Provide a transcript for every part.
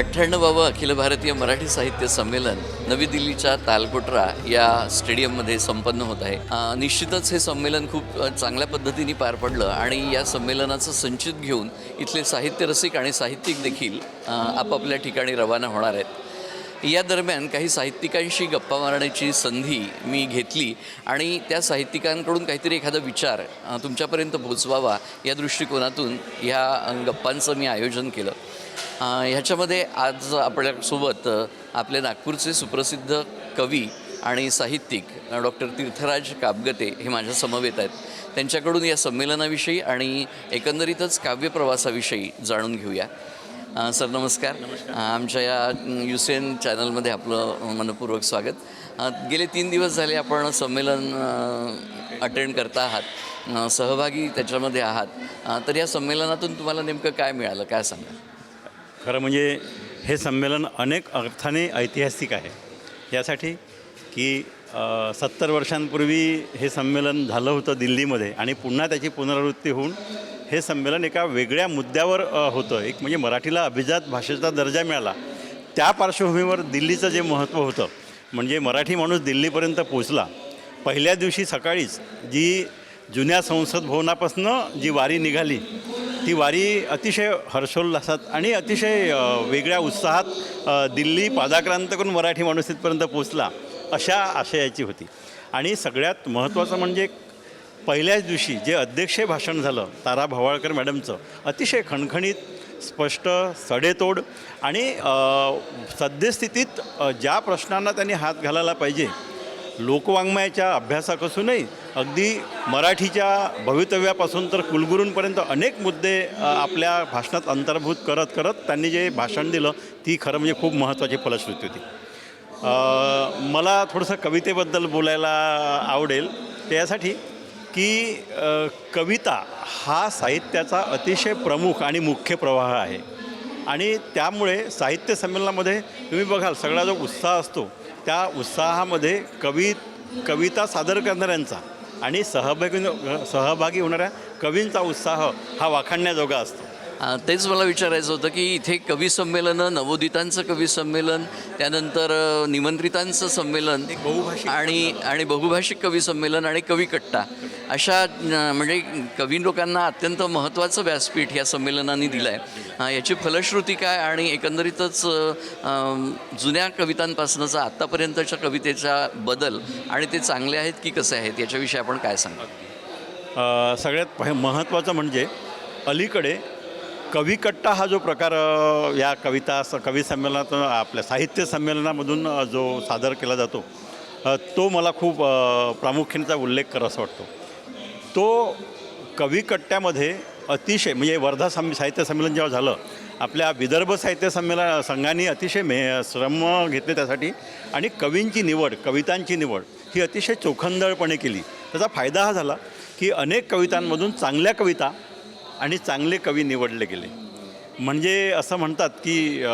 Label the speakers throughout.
Speaker 1: अठ्ठ्याण्णवावं अखिल भारतीय मराठी साहित्य संमेलन नवी दिल्लीच्या तालकोटरा या स्टेडियममध्ये संपन्न होत आहे. निश्चितच हे संमेलन खूप चांगल्या पद्धतीने पार पडलं आणि या संमेलनाचं संचित घेऊन इथले साहित्य रसिक आणि साहित्यिक देखील आपापल्या ठिकाणी रवाना होणार आहेत. या दरम्यान काही साहित्यिकांशी गप्पा मारण्याची संधी मी घेतली आणि त्या साहित्यिकांकडून काहीतरी एखादा विचार तुमच्यापर्यंत पोचवावा या दृष्टिकोनातून ह्या गप्पांचं मी आयोजन केलं. ह्याच्यामध्ये आज आपल्यासोबत आपले नागपूरचे सुप्रसिद्ध कवी आणि साहित्यिक डॉक्टर तीर्थराज कापगते हे माझ्या समवेत आहेत. त्यांच्याकडून या संमेलनाविषयी आणि एकंदरीतच काव्यप्रवासाविषयी जाणून घेऊया. सर नमस्कार. आमच्या या यू सी एन चॅनलमध्ये आपलं मनपूर्वक स्वागत. गेले तीन दिवस झाले आपण संमेलन अटेंड करता आहात सहभागी त्याच्यामध्ये आहात. तर या संमेलनातून तुम्हाला नेमकं काय मिळालं? काय सांगा
Speaker 2: खरं म्हणजे हे संमेलन अनेक अर्थाने ऐतिहासिक आहे. यासाठी की सत्तर वर्षांपूर्वी हे संमेलन झालं होतं दिल्लीमध्ये आणि पुन्हा त्याची पुनरावृत्ती होऊन हे संमेलन एका वेगळ्या मुद्द्यावर होतं. एक म्हणजे मराठीला अभिजात भाषेचा दर्जा मिळाला. त्या पार्श्वभूमीवर दिल्लीचं जे महत्त्व होतं म्हणजे मराठी माणूस दिल्लीपर्यंत पोचला पहिल्या दिवशी सकाळीच जी जुन्या संसद भवनापासून जी वारी निघाली ती वारी अतिशय हर्षोल्लासात आणि अतिशय वेगळ्या उत्साहात दिल्ली पादाक्रांत करून मराठी माणूस इथपर्यंत पोचला अशा आशयाची होती. आणि सगळ्यात महत्त्वाचं म्हणजे पहिल्याच दिवशी जे अध्यक्षीय भाषण झालं तारा भवाळकर मॅडमचं अतिशय खणखणीत स्पष्ट सडेतोड आणि सद्यस्थितीत ज्या प्रश्नांना त्यांनी हात घालायला पाहिजे लोकवाङ्मयाच्या अभ्यासापासूनही अगदी मराठीच्या भवितव्यापासून तर कुलगुरूंपर्यंत अनेक मुद्दे आपल्या भाषणात अंतर्भूत करत करत त्यांनी जे भाषण दिलं ती खरं म्हणजे खूप महत्त्वाची फलश्रुती होती. मला थोडंसं कवितेबद्दल बोलायला आवडेल. त्यासाठी की कविता हा साहित्याचा अतिशय प्रमुख आणि मुख्य प्रवाह आहे. आणि त्यामुळे साहित्य संमेलनामध्ये तुम्ही बघाल सगळा जो उत्साह असतो त्या उत्साहामध्ये कवी कविता सादर करणाऱ्यांचा आणि सहभागी सहभागी होणाऱ्या कवींचा उत्साह हा वाखाणण्याजोगा असतो.
Speaker 1: तेच मला विचारायचं होतं की इथे कवी संमेलनं नवोदितांचं कवी संमेलन त्यानंतर निमंत्रितांचं संमेलन आणि आणि बहुभाषिक कवी संमेलन आणि कवी कट्टा. अशा म्हणजे कवी लोकांना अत्यंत महत्त्वाचं व्यासपीठ या संमेलनाने दिलं आहे याची फलश्रुती काय आणि एकंदरीतच जुन्या कवितांपासूनचा आत्तापर्यंतच्या कवितेचा बदल आणि ते चांगले आहेत की कसे आहेत याच्याविषयी आपण काय सांगा?
Speaker 2: अ, सगळ्यात महत्त्वाचं म्हणजे अलीकडे कविकट्टा हा जो प्रकार या कविता स कवी संमेलनात आपल्या साहित्य संमेलनामधून जो सादर केला जातो तो मला खूप प्रामुख्यानेचा उल्लेख करावा वाटतो. तो कविकट्ट्यामध्ये अतिशय म्हणजे वर्धा सं साहित्य संमेलन जेव्हा झालं आपल्या विदर्भ साहित्य संमेलन संघाने अतिशय मे श्रम घेतले त्यासाठी आणि कवींची निवड कवितांची निवड ही अतिशय चोखंदळपणे केली. त्याचा फायदा हा झाला की अनेक कवितांमधून चांगल्या कविता आणि चांगले कवी निवडले गेले. म्हणजे असं म्हणतात की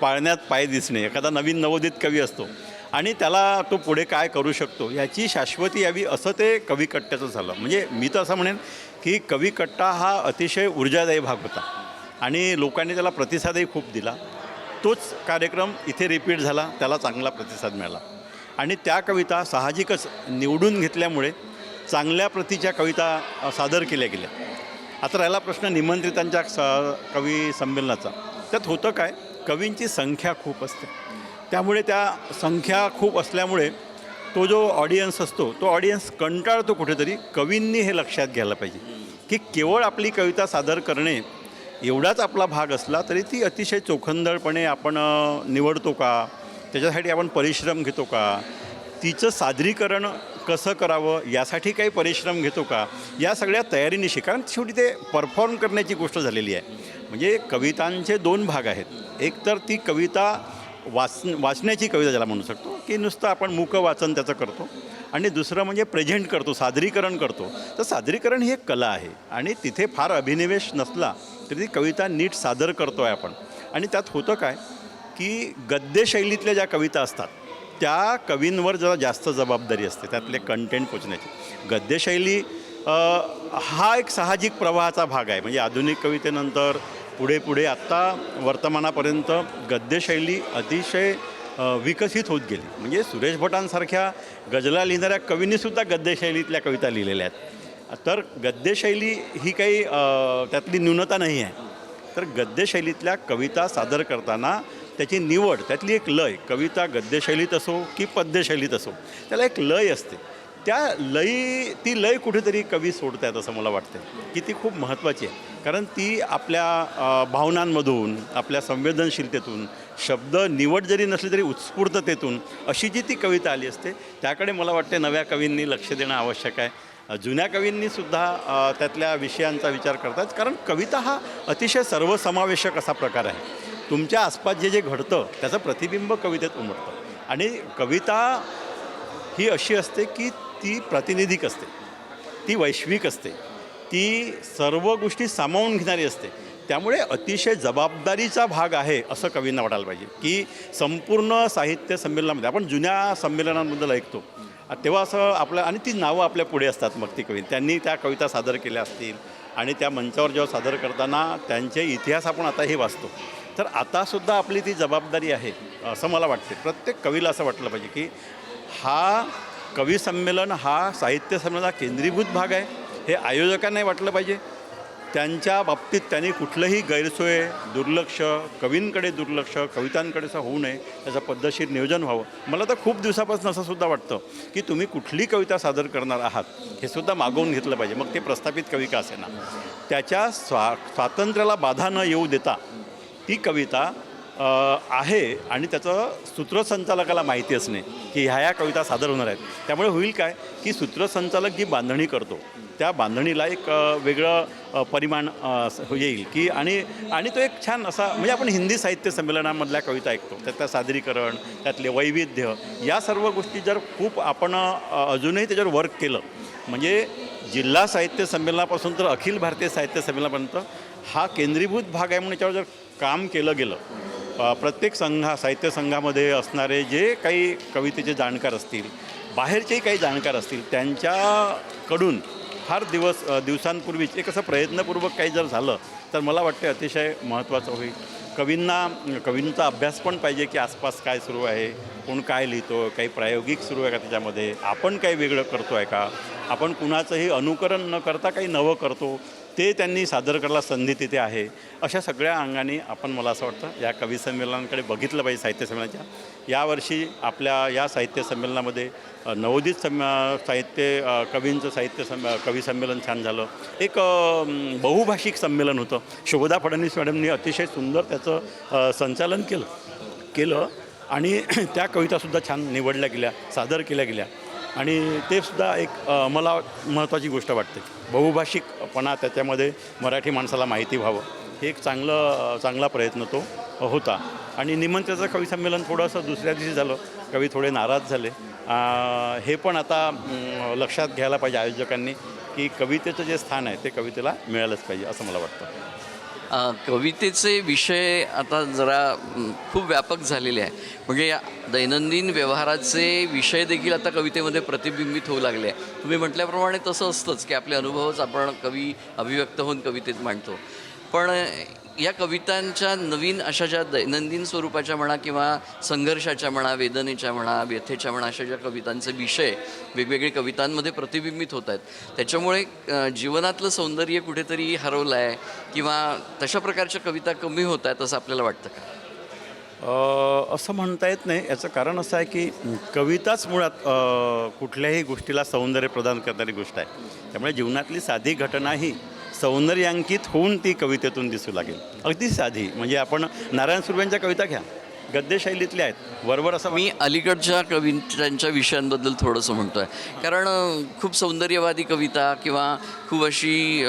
Speaker 2: पाळण्यात पाय दिसणे एखादा नवीन नवोदित कवी असतो आणि त्याला तो पुढे काय करू शकतो याची शाश्वती यावी असं ते कविकट्ट्याचं झालं. म्हणजे मी तर असं म्हणेन की कविकट्टा हा अतिशय ऊर्जादायी भाग होता आणि लोकांनी त्याला प्रतिसादही खूप दिला. तोच कार्यक्रम इथे रिपीट झाला त्याला चांगला प्रतिसाद मिळाला. आणि त्या कविता साहजिकच निवडून घेतल्यामुळे चांगल्या प्रतीच्या कविता सादर केल्या गेल्या. आता राहिला प्रश्न निमंत्रितांच्या स कवी संमेलनाचा. त्यात होतं काय? कवींची संख्या खूप असते. त्यामुळे त्या संख्या खूप असल्यामुळे तो जो ऑडियन्स असतो तो ऑडियन्स कंटाळतो कुठेतरी. कवींनी हे लक्षात घ्यायला पाहिजे. की केवळ आपली कविता सादर करणे एवढाच आपला भाग असला तरी ती अतिशय चोखंदळपणे आपण निवडतो का? त्याच्यासाठी आपण परिश्रम घेतो का? तिचं सादरीकरण कसं करावं यासाठी काही परिश्रम घेतो का? या सगळ्या तयारीनिशी कारण शेवटी ते परफॉर्म करण्याची गोष्ट झालेली आहे. म्हणजे कवितांचे दोन भाग आहेत. एक तर ती कविता वाच वाचण्याची कविता ज्याला म्हणू शकतो की नुसतं आपण मुक वाचन त्याचं करतो. आणि दुसरं म्हणजे प्रेझेंट करतो सादरीकरण करतो. तर सादरीकरण ही एक कला आहे. आणि तिथे फार अभिनिवेश नसला तरी ती कविता नीट सादर करतो आहे आपण. आणि त्यात होतं काय की गद्यशैलीतल्या ज्या कविता असतात त्या कवींवर जरा जास्त जबाबदारी असते त्यातले कंटेंट पोचण्याची. गद्यशैली हा एक साहजिक प्रवाहाचा भाग आहे. म्हणजे आधुनिक कवितेनंतर पुढे पुढे आत्ता वर्तमानापर्यंत गद्यशैली अतिशय विकसित होत गेली. म्हणजे सुरेश भटांसारख्या गजला लिहिणाऱ्या कवींनीसुद्धा गद्यशैलीतल्या कविता लिहिलेल्या आहेत. तर गद्यशैली ही काही त्यातली न्यूनता नाही आहे. तर गद्यशैलीतल्या कविता सादर करताना त्याची निवड त्यातली एक लय कविता गद्यशैलीत असो की पद्यशैलीत असो त्याला एक लय असते. त्या लयी ती लय कुठेतरी कवी सोडत आहेत असं मला वाटतं की ती खूप महत्त्वाची आहे. कारण ती आपल्या भावनांमधून आपल्या संवेदनशीलतेतून शब्द निवड जरी नसली तरी उत्स्फूर्ततेतून अशी जी ती कविता आली असते त्याकडे मला वाटते नव्या कवींनी लक्ष देणं आवश्यक आहे. जुन्या कवींनीसुद्धा त्यातल्या विषयांचा विचार करतात कारण कविता हा अतिशय सर्वसमावेशक असा प्रकार आहे. तुमच्या आसपास जे जे घडतं त्याचं प्रतिबिंब कवितेत उमटतं. आणि कविता ही अशी असते की ती प्रातिनिधिक असते ती वैश्विक असते ती सर्व गोष्टी सामावून घेणारी असते. त्यामुळे अतिशय जबाबदारीचा भाग आहे असं कवींना वाटायला पाहिजे की संपूर्ण साहित्य संमेलनामध्ये आपण जुन्या संमेलनांबद्दल ऐकतो. तेव्हा असं आपलं आणि ती नावं आपल्या पुढे असतात मग ती कवी. त्यांनी त्या कविता सादर केल्या असतील आणि त्या मंचावर जेव्हा सादर करताना त्यांचे इतिहास आपण आताही वाचतो. तर आतासुद्धा आपली ती जबाबदारी आहे असं मला वाटते. प्रत्येक कवीला असं वाटलं पाहिजे की हा कवी संमेलन हा साहित्य संमेलनाचा केंद्रीभूत भाग आहे. हे आयोजकांनाही वाटलं पाहिजे. त्यांच्या बाबतीत त्यांनी कुठलंही गैरसोय दुर्लक्ष कवींकडे दुर्लक्ष कवितांकडे असं होऊ नये त्याचं पद्धतशीर नियोजन व्हावं. मला तर खूप दिवसापासून असं सुद्धा वाटतं की तुम्ही कुठली कविता सादर करणार आहात हे सुद्धा मागवून घेतलं पाहिजे. मग ते प्रस्थापित कवी का असेना? त्याच्या स्वा स्वातंत्र्याला बाधा न येऊ देता ती कविता आहे आणि त्याचं सूत्रसंचालकाला माहिती असणे की ह्या ह्या कविता सादर होणार आहेत. त्यामुळे होईल काय की सूत्रसंचालक जी बांधणी करतो त्या बांधणीला एक वेगळं परिमाण येईल की आणि आणि तो एक छान असा म्हणजे आपण हिंदी साहित्य संमेलनामधल्या कविता ऐकतो. त्यातलं सादरीकरण त्यातले वैविध्य या सर्व गोष्टी जर खूप आपण अजूनही त्याच्यावर वर्क केलं म्हणजे जिल्हा साहित्य संमेलनापासून तर अखिल भारतीय साहित्य संमेलनापर्यंत हा केंद्रीभूत भाग आहे म्हणून याच्यावर जर काम केलं गेलं. प्रत्येक संघा साहित्य संघामध्ये असणारे जे काही कवितेचे जाणकार असतील बाहेरचेही काही जाणकार असतील त्यांच्याकडून फार दिवस दिवसांपूर्वीच एक असं प्रयत्नपूर्वक काही जर झालं तर मला वाटते अतिशय महत्त्वाचं होईल. कवींना कवींचा अभ्यास पण पाहिजे की आसपास काय सुरू आहे कोण काय लिहितो काही प्रायोगिक सुरू आहे का त्याच्यामध्ये आपण काही वेगळं करतो आहे का आपण कुणाचंही अनुकरण न करता काही नवं करतो ते त्यांनी सादर करायला संधी तिथे आहे. अशा सगळ्या अंगाने आपण मला असं वाटतं या कवी संमेलनांकडे बघितलं पाहिजे साहित्य संमेलनाच्या. यावर्षी आपल्या या साहित्य संमेलनामध्ये नवोदित सम साहित्य कवींचं साहित्य सं कवी संमेलन छान झालं. एक बहुभाषिक संमेलन होतं. शोभदा फडणवीस मॅडमनी अतिशय सुंदर त्याचं संचालन केलं केलं. आणि त्या कवितासुद्धा छान निवडल्या गेल्या सादर केल्या गेल्या. आणि ते सुद्धा एक मला महत्त्वाची गोष्ट वाटते. बहुभाषिकपणा त्याच्यामध्ये मराठी माणसाला माहिती व्हावं. हे एक चांगलं चांगला प्रयत्न तो होता. आणि निमंत्र्याचं कवी संमेलन थोडंसं दुसऱ्या दिवशी झालं. कवी थोडे नाराज झाले. हे पण आता लक्षात घ्यायला पाहिजे आयोजकांनी की कवितेचं जे स्थान आहे ते कवितेला मिळालंच पाहिजे असं मला वाटतं.
Speaker 1: कवितेचे विषय आता जरा खूप व्यापक झालेले आहे. म्हणजे या दैनंदिन व्यवहाराचे विषय देखील आता कवितेमध्ये प्रतिबिंबित होऊ लागले आहे. तुम्ही म्हटल्याप्रमाणे तसं असतंच की आपले अनुभवच आपण कवी अभिव्यक्त होऊन कवितेत मांडतो. पण या कवितांच्या नवीन अशा ज्या दैनंदिन स्वरूपाच्या म्हणा किंवा संघर्षाच्या म्हणा वेदनेच्या म्हणा व्यथेच्या म्हणा अशा ज्या कवितांचे विषय वेगवेगळे कवितांमध्ये प्रतिबिंबित होत आहेत. त्याच्यामुळे जीवनातलं सौंदर्य कुठेतरी हरवलं आहे किंवा तशा प्रकारच्या कविता कमी होत आहेत असं आपल्याला वाटतं का?
Speaker 2: असं म्हणता येत नाही. याचं कारण असं आहे की कविताच मुळात कुठल्याही गोष्टीला सौंदर्य प्रदान करणारी गोष्ट आहे. त्यामुळे जीवनातली साधी घटना ही सौंदर्यांकित होऊन ती कवितेतून दिसू लागेल. अगदी साधी. म्हणजे आपण नारायण सुर्व्यांच्या कविता घ्या. गद्यशैलीतल्या आहेत. वरवर असं
Speaker 1: मी अलीकडच्या कवितांच्या विषयांबद्दल थोडंसं म्हणतो आहे कारण खूप सौंदर्यवादी कविता किंवा खूप अशी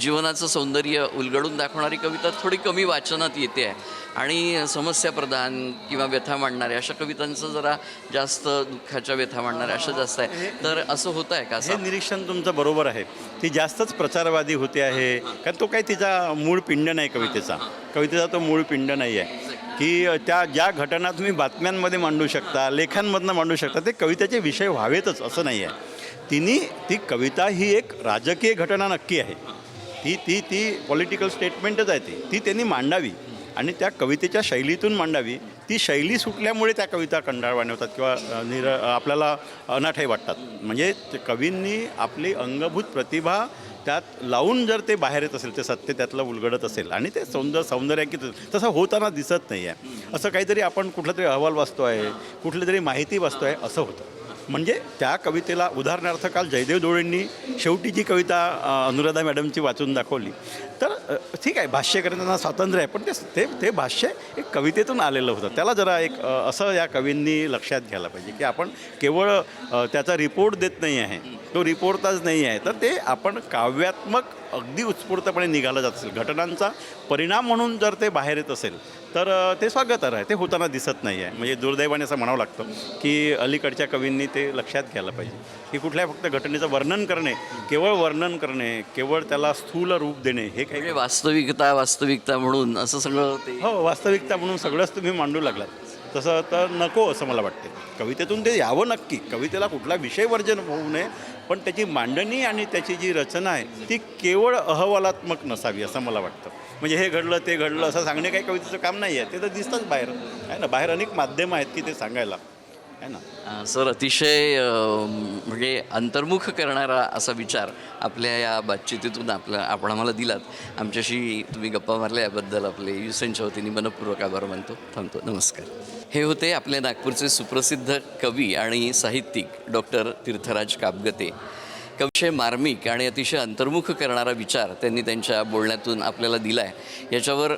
Speaker 1: जीवनाचं सौंदर्य उलगडून दाखवणारी कविता थोडी कमी वाचनात येते. आहे आणि समस्याप्रधान किंवा व्यथा मांडणाऱ्या अशा कवितांचं जरा जास्त दुःखाच्या व्यथा मांडणाऱ्या अशा जास्त आहे. तर असं होत आहे का
Speaker 2: हे
Speaker 1: असं?
Speaker 2: निरीक्षण तुमचं बरोबर आहे. ती जास्तच प्रचारवादी होते आहे. कारण तो काही तिचा मूळ पिंड नाही कवितेचा. कवितेचा तो मूळ पिंड नाही आहे की त्या ज्या घटना तुम्ही बातम्यांमध्ये मांडू शकता लेखांमधनं मांडू शकता ते कवितेचे विषय व्हावेतच असं नाही आहे तिने ती कविता ही एक राजकीय घटना नक्की आहे. ती ती ती पॉलिटिकल स्टेटमेंटच आहे ती. ती त्यांनी मांडावी आणि त्या कवितेच्या शैलीतून मांडावी. ती शैली सुटल्यामुळे त्या कविता कंटाळवाण्या होतात किंवा निर आपल्याला अनाठाई वाटतात. म्हणजे ते कवींनी आपली अंगभूत प्रतिभा त्यात लावून जर ते बाहेर येत असेल ते सत्य त्यातलं उलगडत असेल आणि ते सौंदर्य सौंदर्यांकित तसं होताना दिसत नाही आहे असं काहीतरी आपण कुठला तरी अहवाल वाचतो आहे कुठली तरी माहिती वाचतो आहे असं होतं. म्हणजे त्या कवितेला उदाहरणार्थ काल जयदेव डोळेंनी शेवटी जी कविता अनुराधा मॅडमची वाचून दाखवली तर ठीक आहे भाष्य करताना स्वातंत्र्य आहे पण ते ते ते भाष्य एक कवितेतून आलेलं होतं. त्याला जरा एक असं या कवींनी लक्षात घ्यायला पाहिजे की आपण केवळ त्याचा रिपोर्ट देत नाही आहे तो रिपोर्टच नाही आहे तर ते आपण काव्यात्मक अगदी उत्स्फूर्तपणे निघालं जात असेल. घटनांचा परिणाम म्हणून जर ते बाहेर येत असेल तर ते स्वागतार्ह आहे. ते होताना दिसत नाही आहे म्हणजे दुर्दैवाने असं म्हणावं लागतं की अलीकडच्या कवींनी ते लक्षात घ्यायला पाहिजे. की कुठल्या फक्त घटनेचं वर्णन करणे केवळ वर्णन करणे केवळ त्याला स्थूल रूप देणे हे काही
Speaker 1: म्हणजे वास्तविकता वास्तविकता म्हणून असं सगळं
Speaker 2: हो वास्तविकता म्हणून सगळंच तुम्ही मांडू लागलात. तसं तर नको असं मला वाटते कवितेतून ते यावं नक्की. कवितेला कुठला विषय वर्जन होऊ नये पण त्याची मांडणी आणि त्याची जी रचना आहे ती केवळ अहवालात्मक नसावी असं मला वाटतं. म्हणजे हे घडलं ते घडलं असं सांगणे काही कवितेचं काम नाही आहे. ते तर दिसतंच बाहेर. आहे ना? बाहेर अनेक माध्यमं आहेत की ते सांगायला. आहे ना?
Speaker 1: सर अतिशय अ, अंतर्मुख करणारा असा विचार आपल्या या बातचितीतून आपल्या आपण आम्हाला दिलात. आमच्याशी तुम्ही गप्पा मारल्या याबद्दल आपले युसेनच्या वतीने मनपूर्वक आभार मानतो थांबतो. नमस्कार. हे होते आपले नागपूरचे सुप्रसिद्ध कवी आणि साहित्यिक डॉक्टर तीर्थराज कापगते. कविषय मार्मिक आणि अतिशय अंतर्मुख करणारा विचार त्यांनी त्यांच्या बोलण्यातून आपल्याला दिला आहे याच्यावर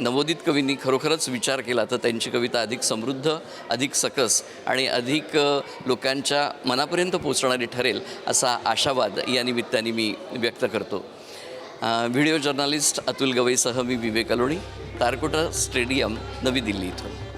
Speaker 1: नवोदित कवींनी खरोखरच विचार केला तर त्यांची कविता अधिक समृद्ध अधिक सकस आणि अधिक लोकांच्या मनापर्यंत पोचणारी ठरेल असा आशावाद या निमित्ताने मी व्यक्त करतो. व्हिडिओ जर्नलिस्ट अतुल गवईसह मी विवेक अलोणी तारकोटा स्टेडियम नवी दिल्ली इथून.